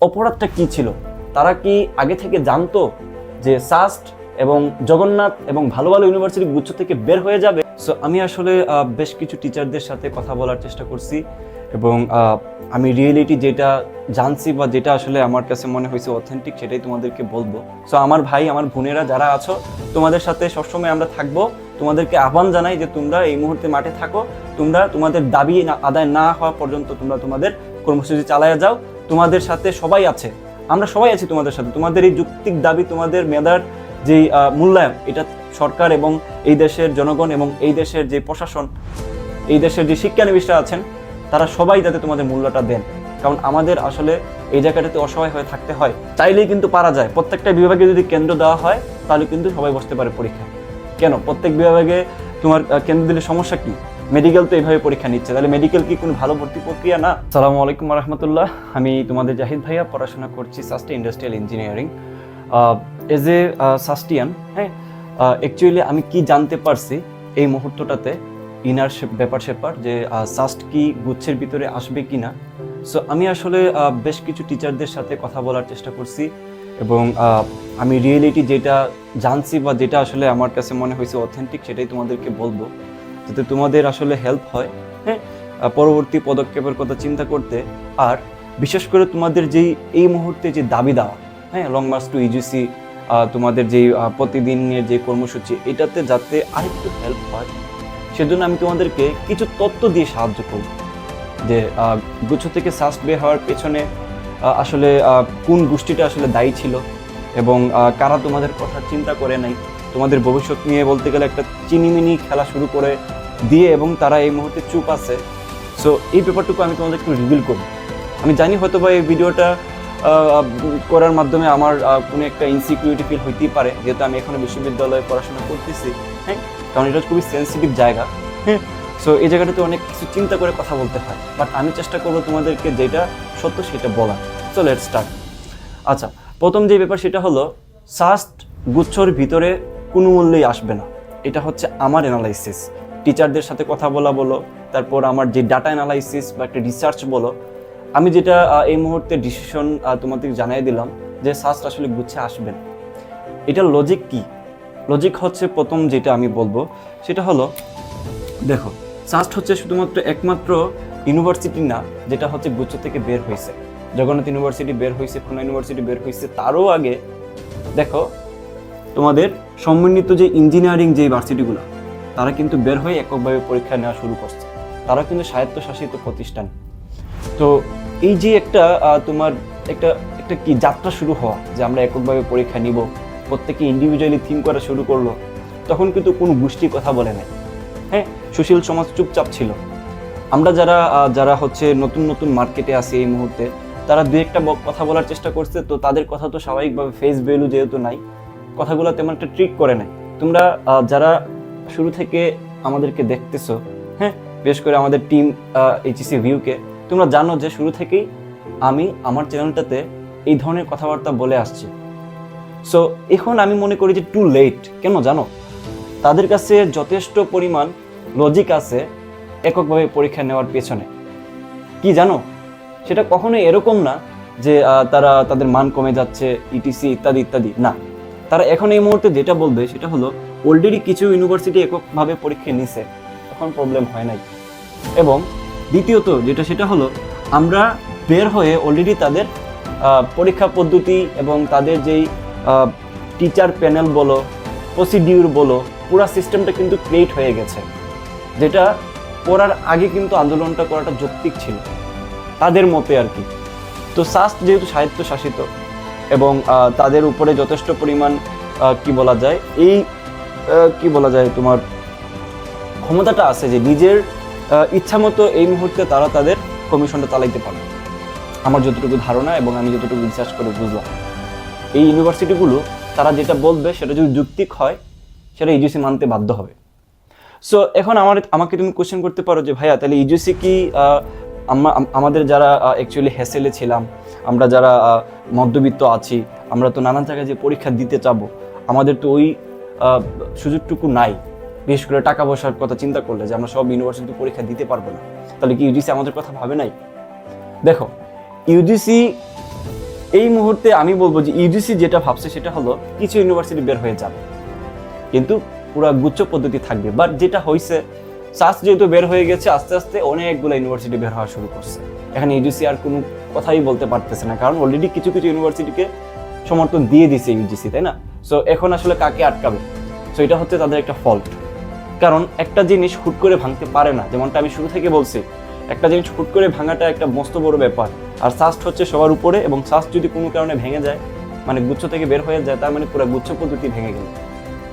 অপরাধটা কি ছিল? তারা কি আগে থেকে জানতো যে সাস্ট এবং জগন্নাথ এবং ভালো ভালো ইউনিভার্সিটি গুচ্ছ থেকে বের হয়ে যাবে? সো আমি আসলে বেশ কিছু টিচারদের সাথে কথা বলার চেষ্টা করছি এবং আমি রিয়েলিটি যেটা জানছি বা যেটা আসলে আমার কাছে মনে হয়েছে অথেন্টিক সেটাই তোমাদেরকে বলব। সো আমার ভাই, আমার বোনেরা যারা আছো, তোমাদের সাথে সবসময় আমরা থাকব। তোমাদেরকে আহ্বান জানাই যে তোমরা এই মুহূর্তে মাঠে থাকো। তোমরা তোমাদের দাবি আদায় না হওয়া পর্যন্ত তোমরা তোমাদের কর্মসূচি চালায়া যাও। তোমাদের সাথে সবাই আছে। আমরা সবাই আছি তোমাদের সাথে। তোমাদের এই যুক্তিক দাবি, তোমাদের মেধার যে মূল্যায়ন, এটা সরকার এবং এই দেশের জনগণ এবং এই দেশের যে প্রশাসন, এই দেশের যে শিক্ষানবিশরা আছেন, তারা সবাই যাতে তোমাদের মূল্যটা দেন। কারণ আমাদের আসলে এই জায়গাটাতে অসহায় হয়ে থাকতে হয়। চাইলেই কিন্তু পারা যায়। প্রত্যেকটা বিভাগে যদি কেন্দ্র দেওয়া হয়, তাহলে কিন্তু সবাই বসতে পারে পরীক্ষা কেন? প্রত্যেক বিভাগে তোমার কেন্দ্র দিলে সমস্যা কি? মেডিকেল তো এইভাবে পরীক্ষা নিচ্ছে। তাহলে মেডিকেল কি কোনো ভালো ভর্তি প্রক্রিয়া? না। সালামু আলাইকুম রহমতুল্লাহ আমি তোমাদের জাহিদ ভাইয়া, পড়াশোনা করছি সাস্টে ইন্ডাস্ট্রিয়াল ইঞ্জিনিয়ারিং এজ এ সাস্টিয়ান হ্যাঁ? অ্যাকচুয়ালি আমি কি জানতে পারছি এই মুহূর্তটাতে ইনার ব্যাপার স্যাপার, যে সাস্ট কি গুচ্ছের ভিতরে আসবে কি না সো আমি আসলে বেশ কিছু টিচারদের সাথে কথা বলার চেষ্টা করছি এবং আমি রিয়েলিটি যেটা জানছি বা যেটা আসলে আমার কাছে মনে হয়েছে অথেন্টিক সেটাই তোমাদেরকে বলব। যাতে তোমাদের আসলে হেল্প হয় হ্যাঁ? পরবর্তী পদক্ষেপের কথা চিন্তা করতে, আর বিশেষ করে তোমাদের যেই, এই মুহূর্তে যে দাবি দেওয়া হ্যাঁ? লং মার্চ টু ইউজিসি তোমাদের যেই প্রতিদিনের যে কর্মসূচি, এটাতে যাতে আরেকটু হেল্প হয়, সেজন্য আমি তোমাদেরকে কিছু তথ্য দিয়ে সাহায্য করব। যে গুচ্ছ থেকে শ্বাস বের হওয়ার পেছনে আসলে কোন গোষ্ঠীটা আসলে দায়ী ছিল এবং কারা তোমাদের কথা চিন্তা করে নাই তোমাদের ভবিষ্যৎ নিয়ে বলতে গেলে একটা চিনিমিনি খেলা শুরু করে দিয়ে এবং তারা এই মুহূর্তে চুপ আছে। সো এই ব্যাপারটুকু আমি তোমাদের একটু রিভিল করব। আমি জানি হয়তো বা এই ভিডিওটা করার মাধ্যমে আমার কোনো একটা ইনসিকিউরিটি ফিল হইতেই পারে, যেহেতু আমি এখনও বিশ্ববিদ্যালয়ে পড়াশোনা করতেছি হ্যাঁ? কারণ এটা খুবই সেন্সিটিভ জায়গা হ্যাঁ? সো এই জায়গাটাতে অনেক কিছু চিন্তা করে কথা বলতে হয়। বাট আমি চেষ্টা করব তোমাদেরকে যেটা সত্য সেটা বলা সো লেট স্টার্ট আচ্ছা প্রথম যে ব্যাপার সেটা হলো সাস্ট গুচ্ছর ভিতরে কোনো মূল্যই আসবে না। এটা হচ্ছে আমার অ্যানালাইসিস টিচারদের সাথে কথা বলা বলো, তারপর আমার যে ডাটা অ্যানালাইসিস বা একটা রিসার্চ বলো, আমি যেটা এই মুহূর্তে ডিসিশন তোমাদের জানিয়ে দিলাম যে সাস্ট আসলে গুচ্ছে আসবে না। এটার লজিক কি? লজিক হচ্ছে প্রথম যেটা আমি বলব, সেটা হলো, দেখো সাস্ট হচ্ছে শুধুমাত্র একমাত্র ইউনিভার্সিটি না, যেটা হচ্ছে গুচ্ছ থেকে বের হয়েছে জগন্নাথ ইউনিভার্সিটি বের হয়েছে খুলনা ইউনিভার্সিটি বের হয়েছে তারও আগে, দেখো তোমাদের সমন্বিত যে ইঞ্জিনিয়ারিং যে ভার্সিটিগুলো, তারা কিন্তু বের হয়ে এককভাবে পরীক্ষা নেওয়া শুরু করছে। তারা কিন্তু স্বায়ত্তশাসিত প্রতিষ্ঠান। তো এই যে একটা তোমার একটা একটা কি যাত্রা শুরু হওয়া, যে আমরা এককভাবে পরীক্ষা নিব, প্রত্যেকে ইন্ডিভিজুয়ালি থিম করা শুরু করল, তখন কিন্তু কোনো গোষ্ঠী কথা বলে নাই। হ্যাঁ সুশীল সমাজ চুপচাপ ছিল। আমরা যারা যারা হচ্ছে নতুন নতুন মার্কেটে আছি এই মুহূর্তে, তারা দু একটা কথা বলার চেষ্টা করছে, তো তাদের কথা তো স্বাভাবিকভাবে ফেস ভ্যালু যেহেতু নাই কথাগুলো তেমন একটা ট্রিক করে নাই। তোমরা যারা শুরু থেকে আমাদেরকে দেখতেছো হ্যাঁ বিশেষ করে আমাদের টিম এইচএসি ভিউকে তোমরা জানো যে শুরু থেকেই আমি আমার চ্যানেলটাতে এই ধরনের কথাবার্তা বলে আসছি। সো এখন আমি মনে করি যে টু লেট কেন জানো? তাদের কাছে যথেষ্ট পরিমাণ লজিক আছে এককভাবে পরীক্ষা নেওয়ার পেছনে। কি জানো? সেটা কখনোই এরকম না যে তারা তাদের মান কমে যাচ্ছে ইটিসি ইত্যাদি ইত্যাদি, না। তারা এখন এই মুহূর্তে যেটা বলবে সেটা হলো অলরেডি কিছু ইউনিভার্সিটি এককভাবে পরীক্ষা নিছে তখন প্রবলেম হয় নাই। এবং দ্বিতীয়ত যেটা সেটা হলো, আমরা বের হয়ে অলরেডি তাদের পরীক্ষা পদ্ধতি এবং তাদের যেই টিচার প্যানেল বলো প্রসিডিউর বলো, পুরা সিস্টেমটা কিন্তু ক্রিয়েট হয়ে গেছে। যেটা করার আগে কিন্তু আন্দোলনটা করাটা যৌক্তিক ছিল, তাদের মতে আর কি। তো সাস্ট যেহেতু সাহিত্য শাসিত এবং তাদের উপরে যথেষ্ট পরিমাণ কি বলা যায়, এই কি বলা যায় তোমার, ক্ষমতাটা আছে যে নিজের ইচ্ছা মতো এই মুহূর্তে তারা তাদের কমিশনটা চালাইতে পারবে। আমার যতটুকু ধারণা এবং আমি যতটুকু রিসার্চ করে বুঝলাম। এই ইউনিভার্সিটিগুলো, তারা যেটা বলবে সেটা যদি যুক্তিক হয়, সেটা ইউজিসি মানতে বাধ্য হবে। সো এখন আমার, আমাকে তুমি কোশ্চেন করতে পারো যে ভাইয়া, তাহলে ইউজিসি কি আহ, আমা- আম- আমাদের যারা অ্যাকচুয়ালি হ্যাসেলে ছিলাম আমরা যারা মধ্যবিত্ত আছি আমরা তো নানান জায়গায় যে পরীক্ষা দিতে চাবো আমাদের তো ওই সুযোগটুকু নাই। বিশেষ করে টাকা পয়সার কথা চিন্তা করলে যে আমরা সব ইউনিভার্সিটি পরীক্ষা দিতে পারব না। তাহলে কি ইউজিসি আমাদের কথা ভাবে নাই? দেখো ইউজিসি এই মুহূর্তে আমি বলব যে ইউজিসি যেটা ভাবছে সেটা হলো কিছু ইউনিভার্সিটি বের হয়ে যাবে। কিন্তু পুরো গুচ্ছ পদ্ধতি থাকবে। বাট যেটা হয়েছে সাস যেহেতু বের হয়ে গেছে, আস্তে আস্তে অনেকগুলো ইউনিভার্সিটি বের হওয়া শুরু করছে। এখানে ইউজিসি আর কোনো কথাই বলতে পারতেছে না, কারণ অলরেডি কিছু কিছু ইউনিভার্সিটিকে সমর্থন দিয়ে দিছে ইউজিসি তাই না? সো এখন আসলে কাকে আটকাবে? সো এটা হচ্ছে তাদের একটা ফল্ট কারণ একটা জিনিস হুট করে ভাঙতে পারে না, যেমনটা আমি শুরু থেকে বলছি, একটা জিনিস হুট করে ভাঙাটা একটা মস্ত বড় ব্যাপার। আর সাস্ট হচ্ছে সবার উপরে এবং সাস্ট যদি কোনো কারণে ভেঙে যায় মানে গুচ্ছ থেকে বের হয়ে যায়, তার মানে পুরো গুচ্ছ পদ্ধতি ভেঙে গেল।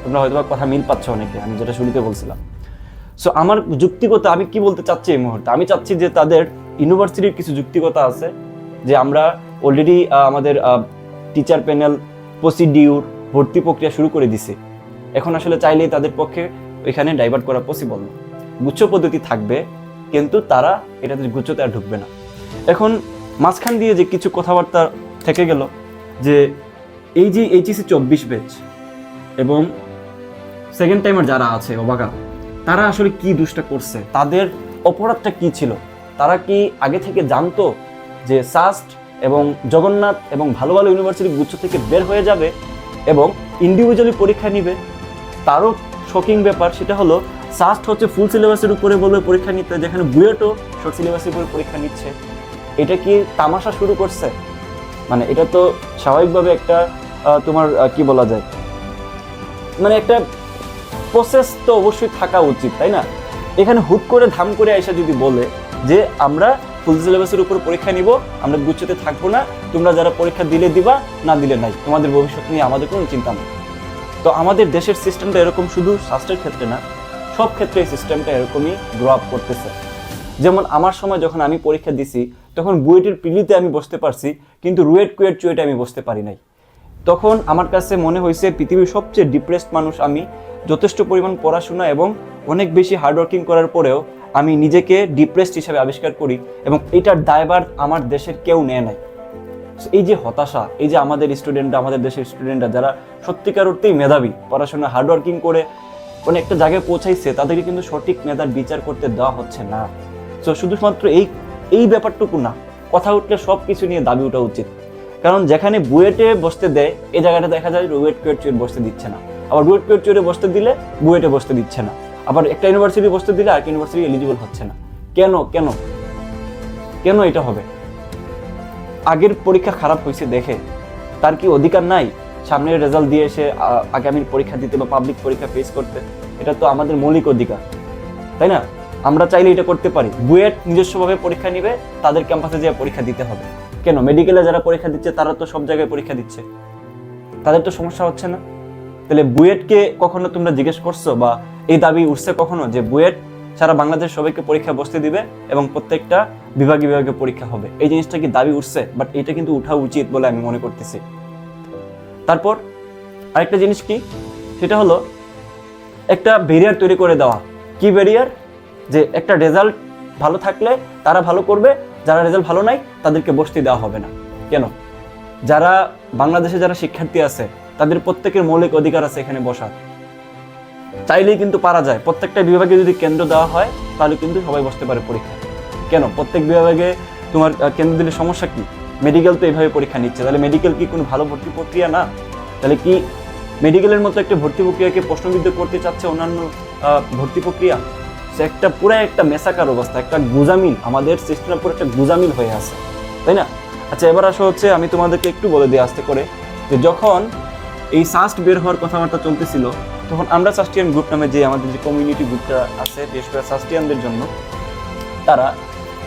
তোমরা হয়তো কথা মিল পাচ্ছ অনেকে, আমি যেটা শুরুতে বলছিলাম। সো আমার যুক্তিগত, আমি কি বলতে চাচ্ছি এই মুহূর্তে? আমি চাচ্ছি যে তাদের ইউনিভার্সিটির কিছু যুক্তিগতা আছে, যে আমরা অলরেডি আমাদের টিচার প্যানেল প্রসিডিউর ভর্তি প্রক্রিয়া শুরু করে দিছি। এখন আসলে চাইলেই তাদের পক্ষে এখানে ডাইভার্ট করা পসিবল না। গুচ্ছ পদ্ধতি থাকবে, কিন্তু তারা এটাতে গুচ্ছতে আর ঢুকবে না। এখন মাঝখান দিয়ে যে কিছু কথাবার্তা থেকে গেল, যে এই যে এইচএসি চব্বিশ ব্যাচ এবং সেকেন্ড টাইমার যারা আছে অবাকা তারা আসলে কি দুষ্টা করছে? তাদের অপরাধটা কি ছিল? তারা কি আগে থেকে জানতো যে সাস্ট এবং জগন্নাথ এবং ভালো ভালো ইউনিভার্সিটি গুচ্ছ থেকে বের হয়ে যাবে এবং ইন্ডিভিজুয়ালি পরীক্ষা নিবে? তারও শকিং ব্যাপার সেটা হলো, সাস্ট হচ্ছে ফুল সিলেবাসের উপরে বলবে পরীক্ষা নিতে, যেখানে বুয়েটও শর্ট সিলেবাসের উপরে পরীক্ষা নিচ্ছে। এটা কি তামাশা শুরু করছে? মানে এটা তো স্বাভাবিকভাবে একটা তোমার কি বলা যায়? মানে একটা প্রসেস তো অবশ্যই থাকা উচিত, তাই না? এখানে হুট করে ধাম করে আইসা যদি বলে যে, আমরা ফুল সিলেবাসের উপর পরীক্ষা নিব, আমরা গুচ্ছতে থাকব না, তোমরা যারা পরীক্ষা দিলে দিবা, না দিলে নাই। তোমাদের ভবিষ্যৎ নিয়ে আমাদের কোনো চিন্তা নেই। তো আমাদের দেশের সিস্টেমটা এরকম শুধু স্বাস্থ্যের ক্ষেত্রে না, সব ক্ষেত্রে এই সিস্টেমটা এরকমই গ্রো আপ করতেছে। যেমন আমার সময় যখন আমি পরীক্ষা দিছি, তখন বুয়েটের পিলিতে আমি বসতে পারছি, কিন্তু রুয়েট কুয়েট চুয়েটে আমি বসতে পারি নাই। তখন আমার কাছে মনে হয়েছে পৃথিবীর সবচেয়ে ডিপ্রেসড মানুষ আমি যথেষ্ট পরিমাণ পড়াশোনা এবং অনেক বেশি হার্ডওয়ার্কিং করার পরেও আমি নিজেকে ডিপ্রেসড হিসাবে আবিষ্কার করি এবং এটার দায়ভার আমার দেশের কেউ নেয় নাই। এই যে হতাশা, এই যে আমাদের স্টুডেন্টরা আমাদের দেশের স্টুডেন্টরা যারা সত্যিকার অর্থেই মেধাবী, পড়াশোনা হার্ডওয়ার্কিং করে কোনো একটা জায়গায় পৌঁছাইছে, তাদেরকে কিন্তু সঠিক মেধার বিচার করতে দেওয়া হচ্ছে না। তো শুধুমাত্র এই এই ব্যাপারটুকু না, কথা উঠলে সব কিছু নিয়ে দাবি ওঠা উচিত। কারণ যেখানে বুয়েটে বসতে দেয় এই জায়গাটা দেখা যায় রুয়েট কুয়েট বসতে দিচ্ছে না। আবার কুয়েট চুয়েটে বসতে দিলে বুয়েটে বসতে দিচ্ছে না। আবার একটা ইউনিভার্সিটি বসতে দিলে আর ইউনিভার্সিটি এলিজিবল হচ্ছে না। কেন কেন? কেন এটা হবে? আগের পরীক্ষা খারাপ হয়েছে দেখে। তার কি অধিকার নাই? সামনের রেজাল্ট দিয়ে এসে আগামীর পরীক্ষা দিতে বা পাবলিক পরীক্ষা ফেস করতে। এটা তো আমাদের মৌলিক অধিকার। তাই না? আমরা চাইলে এটা করতে পারি। বুয়েট নিজস্বভাবে পরীক্ষা নিবে, তাদের ক্যাম্পাসে যেয়ে পরীক্ষা দিতে হবে। কেন? মেডিকেলে যারা পরীক্ষা দিচ্ছে, তারা তো সব জায়গায় পরীক্ষা দিচ্ছে। তাদের তো সমস্যা হচ্ছে না। তাহলে বুয়েটকে কখনো তোমরা জিজ্ঞেস করছ বা এই দাবি উঠছে কখনো যে বুয়েট সারা বাংলাদেশ সবাইকে পরীক্ষা বসতে দিবে এবং প্রত্যেকটা বিভাগে বিভাগে পরীক্ষা হবে? এই জিনিসটা কি দাবি উঠছে? বাট এটা কিন্তু উঠা উচিত বলে আমি মনে করতেছি। তারপর আরেকটা জিনিস কি? সেটা হলো একটা ব্যারিয়ার তৈরি করে দেওয়া। কি ব্যারিয়ার যে একটা রেজাল্ট ভালো থাকলে তারা ভালো করবে, যারা রেজাল্ট ভালো নাই তাদেরকে বসতে দেওয়া হবে না। কেন? যারা বাংলাদেশে যারা শিক্ষার্থী আছে তাদের প্রত্যেকের মৌলিক অধিকার আছে এখানে বসার। চাইলেই কিন্তু পারা যায়। প্রত্যেকটা বিভাগে যদি কেন্দ্র দেওয়া হয়, তাহলে কিন্তু সবাই বসতে পারে পরীক্ষা কেন? প্রত্যেক বিভাগে তোমার কেন্দ্র দিলে সমস্যা কি? মেডিকেল তো এইভাবে পরীক্ষা নিচ্ছে। তাহলে মেডিকেল কি কোনো ভালো ভর্তি প্রক্রিয়া না? তাহলে কি মেডিকেলের মতো একটা ভর্তি প্রক্রিয়াকে প্রশ্নবিদ্ধ করতে চাচ্ছে অন্যান্য ভর্তি প্রক্রিয়া? সে একটা পুরো একটা মেসাকার অবস্থা, একটা গুজামিল। আমাদের সিস্টেমের পুরো একটা গুজামিল হয়ে আছে। তাই না? আচ্ছা এবার আসা হচ্ছে আমি তোমাদেরকে একটু বলে দিই আস্তে করে যে যখন এই সাস্ট বের হওয়ার কথাবার্তা চলতেছিল, তখন আমরা সাস্টিয়ান গ্রুপ নামে যে আমাদের যে কমিউনিটি গ্রুপটা আছে, বিশেষ করে সাস্টিয়ানদের জন্য, তারা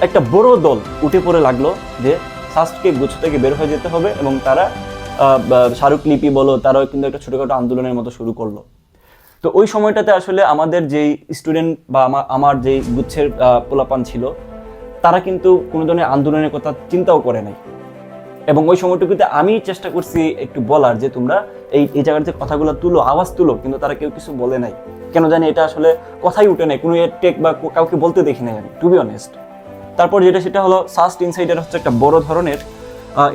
একটা বড় দল উঠে পড়ে লাগল যে সাস্টকে গুচ্ছ থেকে বের হয়ে যেতে হবে এবং তারা বা- স্মারকলিপি বলো, তারাও কিন্তু একটা ছোটখাটো আন্দোলনের মতো শুরু করল। তো ওই সময়টাতে আসলে আমাদের যেই স্টুডেন্ট বা আমা- আমার যেই গুচ্ছের পোলাপান ছিল, তারা কিন্তু কোনো ধরনের আন্দোলনের কথা চিন্তাও করে নাই। এবং ওই সময়টুকুতে আমি চেষ্টা করছি একটু বলার যে তোমরা এই এই জায়গার যে কথাগুলো তুলো, আওয়াজ তুলো, কিন্তু তারা কেউ কিছু বলে নাই। কেন জানি এটা আসলে কথাই উঠে নাই, কোনো টেক বা কাউকে বলতে দেখি নাই আমি টু বি অনেস্ট তারপর যেটা, সেটা হলো সাস্ট ইনসাইডার হচ্ছে একটা বড় ধরনের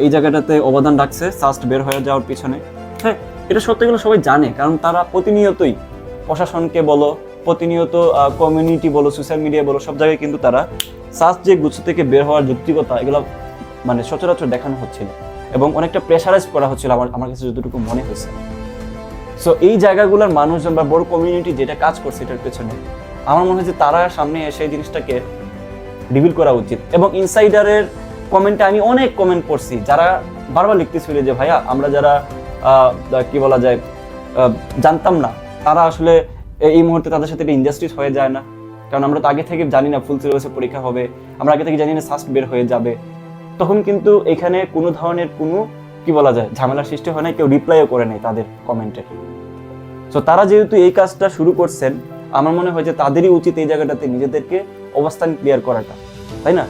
এই জায়গাটাতে অবদান রাখছে সাস্ট বের হয়ে যাওয়ার পিছনে। হ্যাঁ এটা সত্যিগুলো সবাই জানে, কারণ তারা প্রতিনিয়তই প্রশাসনকে বলো, প্রতিনিয়ত কমিউনিটি বলো সোশ্যাল মিডিয়া বলো, সব জায়গায় কিন্তু তারা সাস্ট যে গুচ্ছ থেকে বের হওয়ার যুক্তিকতা, এগুলো মানে সচরাচর দেখানো হচ্ছিল এবং অনেকটা প্রেশারাইজ করা হচ্ছিল আমার আমার কাছে যতটুকু মনে হয়েছে। সো এই জায়গাগুলোর মানুষজন বা বড় কমিউনিটি যেটা কাজ করছে এটার পেছনে, আমার মনে হয় যে তারা সামনে এসে এই জিনিসটাকে রিভিল করা উচিত। এবং ইনসাইডারের কমেন্টে আমি অনেক কমেন্ট পড়ছি, যারা বারবার লিখতেছিল যে, ভাইয়া, আমরা যারা কি বলা যায় জানতাম না, তারা আসলে এই মুহূর্তে তাদের সাথে একটা ইন্ডাস্ট্রিজ হয়ে যায় না। কারণ আমরা তো আগে থেকে জানি না ফুল সিলেবাসে পরীক্ষা হবে, আমরা আগে থেকে জানি না সাস্ট বের হয়ে যাবে। তখন কিন্তু এখানে কোনো ধরনের কোনো, কি বলা যায়, ঝামেলার সৃষ্টি হয় না কেউ রিপ্লাইও করে নেই তাদের কমেন্টে সো তারা যেহেতু এই কাজটা শুরু করছেন, আমার মনে হয় যে তাদেরই উচিত এই জায়গাটাতে নিজেদেরকে অবস্থান ক্লিয়ার করাটা, তাই না?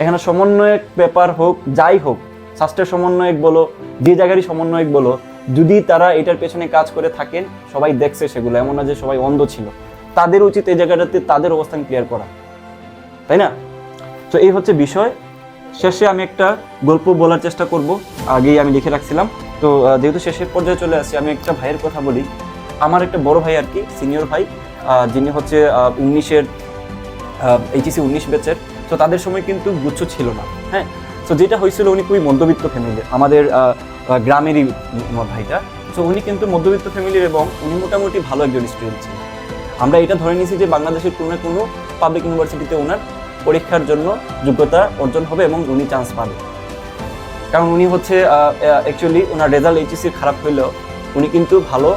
এখানে সমন্বয়ক ব্যাপার হোক, যাই হোক স্বাস্থ্যের সমন্বয়ক বলো, যে জায়গারই সমন্বয়ক বলো, যদি তারা এটার পেছনে কাজ করে থাকেন, সবাই দেখছে সেগুলো, এমন না যে সবাই অন্ধ ছিল। তাদের উচিত এই জায়গাটাতে তাদের অবস্থান ক্লিয়ার করা, তাই না? তো এই হচ্ছে বিষয়। শেষে আমি একটা গল্প বলার চেষ্টা করব। আগেই আমি লিখে রাখছিলাম। তো যেহেতু শেষের পর্যায়ে চলে আসি, আমি একটা ভাইয়ের কথা বলি। আমার একটা বড় ভাই আর কি সিনিয়র ভাই যিনি হচ্ছে উনিশের এইচএসি উনিশ ব্যাচের তো তাদের সময় কিন্তু গুচ্ছ ছিল না হ্যাঁ? তো যেটা হয়েছিল, উনি খুবই মধ্যবিত্ত ফ্যামিলির আমাদের গ্রামেরই ভাইটা। তো উনি কিন্তু মধ্যবিত্ত ফ্যামিলির এবং উনি মোটামুটি ভালো একজন স্টুডেন্ট ছিলেন। আমরা এটা ধরে নিয়েছি যে বাংলাদেশের কোনো না কোনো পাবলিক ইউনিভার্সিটিতে ওনার পরীক্ষার জন্য যোগ্যতা অর্জন হবে এবং উনি চান্স পাবে কারণ উনি হচ্ছে অ্যাকচুয়ালি ওনার রেজাল্ট এইচএসির খারাপ হইলেও উনি কিন্তু ভালো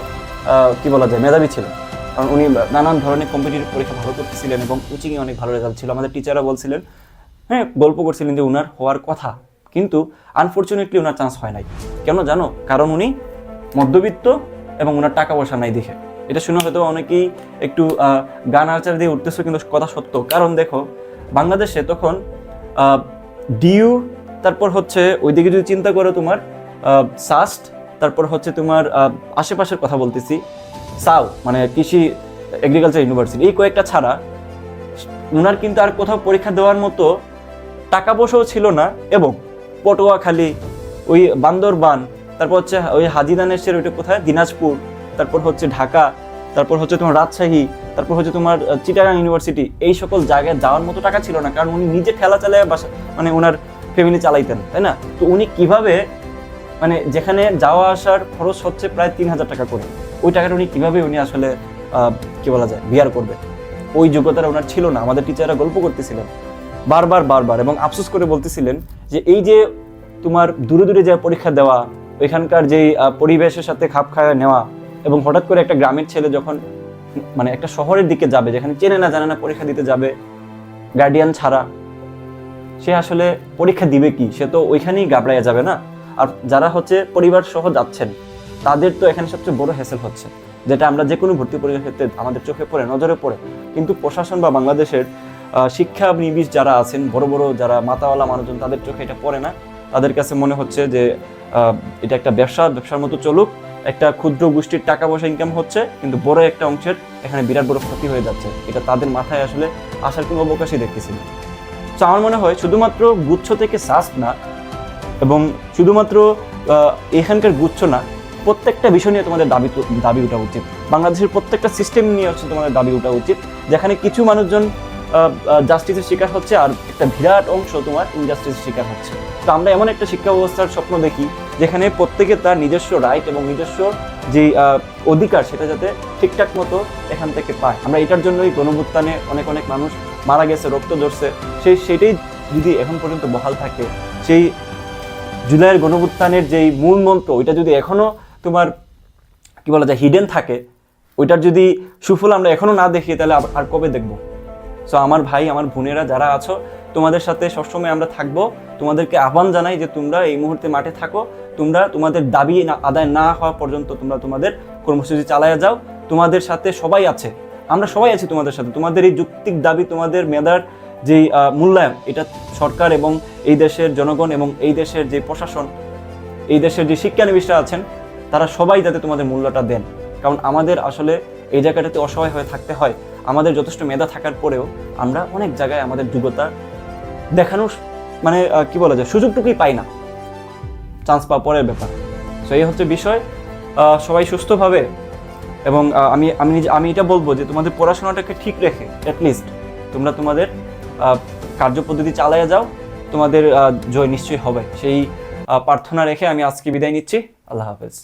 কি বলা যায়, মেধাবী ছিলেন। কারণ উনি নানান ধরনের কম্পিটিটিভ পরীক্ষা ভালো করতেছিলেন এবং কোচিংয়ে অনেক ভালো রেজাল্ট ছিল। আমাদের টিচাররা বলছিলেন হ্যাঁ গল্প করছিলেন যে উনার হওয়ার কথা, কিন্তু আনফর্চুনেটলি ওনার চান্স হয় নাই। কেন জানো? কারণ উনি মধ্যবিত্ত এবং ওনার টাকা পয়সা নাই দেখে। এটা শুনে হয়তো অনেকেই একটু গান আচার দিয়ে উঠতেছে, কিন্তু কথা সত্য। কারণ দেখো বাংলাদেশে তখন ডিউ, তারপর হচ্ছে ওইদিকে যদি চিন্তা করো তোমার সাস্ট, তারপর হচ্ছে তোমার আশেপাশের কথা বলতেছি সাউ মানে কৃষি এগ্রিকালচার ইউনিভার্সিটি এই কয়েকটা ছাড়া ওনার কিন্তু আর কোথাও পরীক্ষা দেওয়ার মতো টাকা পয়সাও ছিল না এবং পটুয়াখালী, ওই বান্দরবান, তারপর হচ্ছে ওই হাজিদানেশের ওইটা কোথায়? দিনাজপুর, তারপর হচ্ছে ঢাকা, তারপর হচ্ছে তোমার রাজশাহী তারপর হচ্ছে তোমার চিটাগাং ইউনিভার্সিটি এই সকল জায়গায় যাওয়ার মতো টাকা ছিল না, কারণ উনি নিজে খেলা চালায় বাসা মানে ওনার ফ্যামিলি চালাইতেন, তাই না? তো উনি কীভাবে মানে যেখানে যাওয়া আসার খরচ হচ্ছে প্রায় তিন হাজার টাকা করে, ওই টাকাটা উনি কীভাবে উনি আসলে কি বলা যায়, বিয়ার করবে? ওই যোগ্যতাটা ওনার ছিল না, আমাদের টিচাররা গল্প করতেছিলেন, বারবার বারবার, এবং আফসোস করে বলতেছিলেন যে এই যে তোমার দূরে দূরে যে পরীক্ষা দেওয়া, ওইখানকার যেই পরিবেশের সাথে খাপ খাওয়া নেওয়া, এবং হঠাৎ করে একটা গ্রামের ছেলে যখন মানে একটা শহরের দিকে যাবে, যেখানে চেনে না জানে না পরীক্ষা দিতে যাবে গার্ডিয়ান ছাড়া। সে আসলে পরীক্ষা দিবে কি? সে তো ওইখানেই গাবড়াইয়া যাবে না? আর যারা হচ্ছে পরিবার সহ যাচ্ছেন, তাদের তো এখানে সবচেয়ে বড় হ্যাসেল হচ্ছে, যেটা আমরা যে কোনো ভর্তি পরীক্ষার ক্ষেত্রে আমাদের চোখে পড়ে, নজরে পড়ে। কিন্তু প্রশাসন বা বাংলাদেশের শিক্ষা নিবিশ যারা আছেন, বড় বড় যারা মাতাওয়ালা মানুষজন, তাদের চোখে এটা পড়ে না। তাদের কাছে মনে হচ্ছে যে এটা একটা ব্যবসা, ব্যবসার মতো চলুক। একটা ক্ষুদ্র গোষ্ঠীর টাকা পয়সা ইনকাম হচ্ছে, কিন্তু বড় একটা অংশের এখানে বিরাট বড় ক্ষতি হয়ে যাচ্ছে। এটা তাদের মাথায় আসলে আসার কোনো অবকাশই দেখতেছি। না তো আমার মনে হয় শুধুমাত্র গুচ্ছ থেকে সাস্ট না, এবং শুধুমাত্র এখানকার গুচ্ছ না, প্রত্যেকটা বিষয় নিয়ে তোমাদের দাবি দাবি ওঠা উচিত। বাংলাদেশের প্রত্যেকটা সিস্টেম নিয়ে হচ্ছে তোমাদের দাবি ওঠা উচিত, যেখানে কিছু মানুষজন জাস্টিসের শিকার হচ্ছে, আর একটা বিরাট অংশ তোমার ইনজাস্টিসের শিকার হচ্ছে। তো আমরা এমন একটা শিক্ষা ব্যবস্থার স্বপ্ন দেখি যেখানে প্রত্যেকে তার নিজস্ব রাইট এবং নিজস্ব যে অধিকার সেটা যাতে ঠিকঠাক মতো এখান থেকে পায়। আমরা এটার জন্যই গণভুত্থানে অনেক অনেক মানুষ মারা গেছে, রক্ত ধরছে। সেই, সেটাই যদি এখন পর্যন্ত বহাল থাকে, সেই জুলাইয়ের গণভুত্থানের যেই মূল মন্ত্র, ওইটা যদি এখনও তোমার, কি বলা যায় হিডেন থাকে, ওইটার যদি সুফল আমরা এখনও না দেখি, তাহলে আর কবে দেখব? সো আমার ভাই, আমার বোনেরা যারা আছো, তোমাদের সাথে সবসময় আমরা থাকব। তোমাদেরকে আহ্বান জানাই যে তোমরা এই মুহূর্তে মাঠে থাকো। তোমরা তোমাদের দাবি আদায় না হওয়া পর্যন্ত তোমরা তোমাদের কর্মসূচি চালায়া যাও। তোমাদের সাথে সবাই আছে। আমরা সবাই আছি তোমাদের সাথে। তোমাদের এই যুক্তিক দাবি তোমাদের মেধার আহ, মূল্যায়ন এটা সরকার এবং এই দেশের জনগণ এবং এই দেশের যে প্রশাসন এই দেশের যে শিক্ষানবিশরা আছেন তারা সবাই যাতে তোমাদের মূল্যটা দেন। কারণ আমাদের আসলে এই জায়গাটাতে অসহায় হয়ে থাকতে হয়। আমাদের যথেষ্ট মেধা থাকার পরেও আমরা অনেক জায়গায় আমাদের যোগ্যতা দেখানোর মানে কি বলা যায় সুযোগটুকুই পাই না। চান্স পাওয়া পরের ব্যাপার। সো এই হচ্ছে বিষয়। সবাই সুস্থভাবে এবং আমি আমি নিজে, আমি এটা বলব যে তোমাদের পড়াশোনাটাকে ঠিক রেখে অ্যাটলিস্ট তোমরা তোমাদের কার্য কার্যপদ্ধতি চালাইয়া যাও, তোমাদের জয় নিশ্চয়ই হবে। সেই প্রার্থনা রেখে আমি আজকে বিদায় নিচ্ছি। আল্লাহ হাফেজ।